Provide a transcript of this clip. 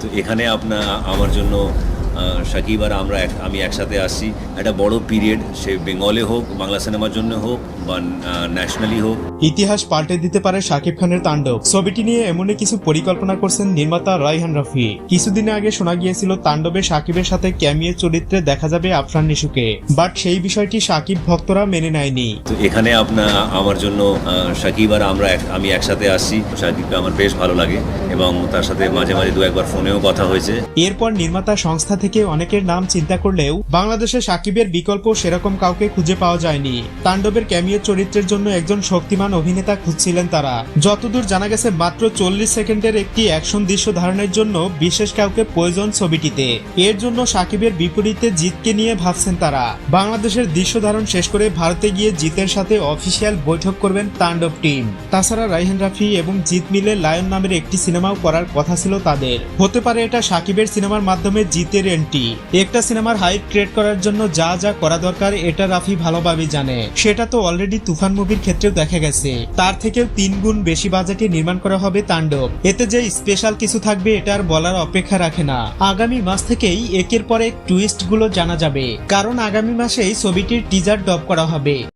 তো এখানে আপনার আমার জন্য সাকিব আর আমরা আমি একসাথে আসছি একটা বড় পিরিয়ড সে বেঙ্গলে হোক বাংলা সিনেমার জন্য হোক বা ন্যাশনালি হোক। ইতিহাস পাল্টে দিতে পারে শাকিব খানের তাণ্ডব। ছবিটি নিয়ে এমনই কিছু পরিকল্পনা করছেন নির্মাতা রাইহান রাফি। কিছুদিন আগে শোনা গিয়েছিল তাণ্ডবে শাকিবের সাথে ক্যামিও চরিত্রে দেখা যাবে আফরান নিশুকে। বাট সেই বিষয়টি শাকিব ভক্তরা মেনে নেয়নি। তো এখানে আপনার আমার জন্য সাকিব আর আমরা আমি একসাথে আসছি সাকিবকে আমার বেশ ভালো লাগে এবং তার সাথে মাঝে মাঝে দু একবার ফোনেও কথা হয়েছে। এরপর নির্মাতা সংস্থা থেকে অনেকের নাম চিন্তা করলেও বাংলাদেশে সাকিবের বিকল্প সেরকম কাউকে খুঁজে পাওয়া যায়নি। তাণ্ডবের ক্যামিও চরিত্রের জন্য একজন শক্তিমান অভিনেতা খুঁজছিলেন তারা। যতদূর জানা গেছে, মাত্র চল্লিশ সেকেন্ডের একটি অ্যাকশন দৃশ্য ধারণের জন্য বিশেষ কাউকে প্রয়োজন ছবিটিতে। এর জন্য সাকিবের বিপরীতে জিতকে নিয়ে ভাবছেন তারা। বাংলাদেশের দৃশ্য ধারণ শেষ করে ভারতে গিয়ে জিতের সাথে অফিসিয়াল বৈঠক করবেন তাণ্ডব টিম। তাছাড়া রাইহান রাফি এবং জিত মিলে লায়ন নামের একটি সিনেমাও করার কথা ছিল তাদের। হতে পারে এটা সাকিবের সিনেমার মাধ্যমে জিতের এন্ট্রি একটা সিনেমার হাইপ ক্রিয়েট করার জন্য যা যা করা দরকার, এটা রাফি ভালোভাবে জানে। সেটা তো অলরেডি তুফান মুভির ক্ষেত্রেও দেখা গেছে। তার থেকেও তিন গুণ বেশি বাজেটে নির্মাণ করা হবে তাণ্ডব। এতে যে স্পেশাল কিছু থাকবে, এটা আর বলার অপেক্ষা রাখে না। আগামী মাস থেকেই একের পর এক টুইস্টগুলো জানা যাবে। কারণ আগামী মাসেই ছবিটির টিজার ডব করা হবে।